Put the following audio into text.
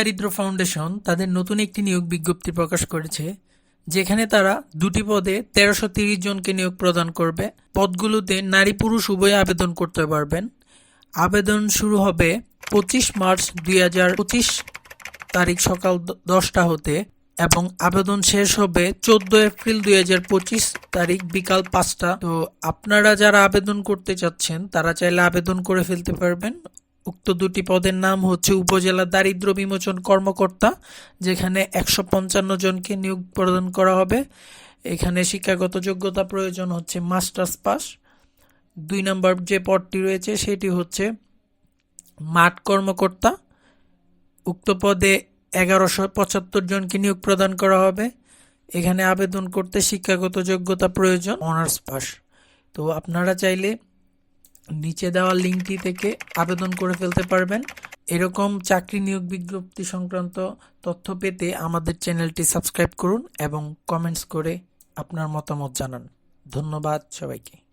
দারিদ্র ফাউন্ডেশন তাদের নতুন একটি নিয়োগ বিজ্ঞপ্তি প্রকাশ করেছে, যেখানে তারা দুটি পদে তেরোশো তিরিশ জনকে নিয়োগ প্রদান করবে। পদগুলোতে নারী পুরুষ উভয়ে আবেদন করতে পারবেন। আবেদন শুরু হবে পঁচিশ মার্চ দুই হাজার পঁচিশ তারিখ সকাল দশটা হতে এবং আবেদন শেষ হবে চোদ্দ এপ্রিল দুই হাজার পঁচিশ তারিখ বিকাল পাঁচটা। তো আপনারা যারা আবেদন করতে চাচ্ছেন, তারা চাইলে আবেদন করে ফেলতে পারবেন। উক্ত দুটি পদের নাম হচ্ছে উপজেলা দারিদ্র বিমোচন কর্মকর্তা, যেখানে একশো পঞ্চান্ন জনকে নিয়োগ প্রদান করা হবে। এখানে শিক্ষাগত যোগ্যতা প্রয়োজন হচ্ছে মাস্টার্স পাস। দুই নম্বর যে পদটি রয়েছে, সেটি হচ্ছে মাঠ কর্মকর্তা। উক্ত পদে এগারোশো পঁচাত্তর জনকে নিয়োগ প্রদান করা হবে। এখানে আবেদন করতে শিক্ষাগত যোগ্যতা প্রয়োজন, অনার্স পাস। তো আপনারা চাইলে নিচে দেওয়া লিঙ্কটি থেকে আবেদন করে ফেলতে পারবেন। এরকম চাকরি নিয়োগ বিজ্ঞপ্তি সংক্রান্ত তথ্য পেতে আমাদের চ্যানেলটি সাবস্ক্রাইব করুন এবং কমেন্টস করে আপনার মতামত জানান। ধন্যবাদ সবাইকে।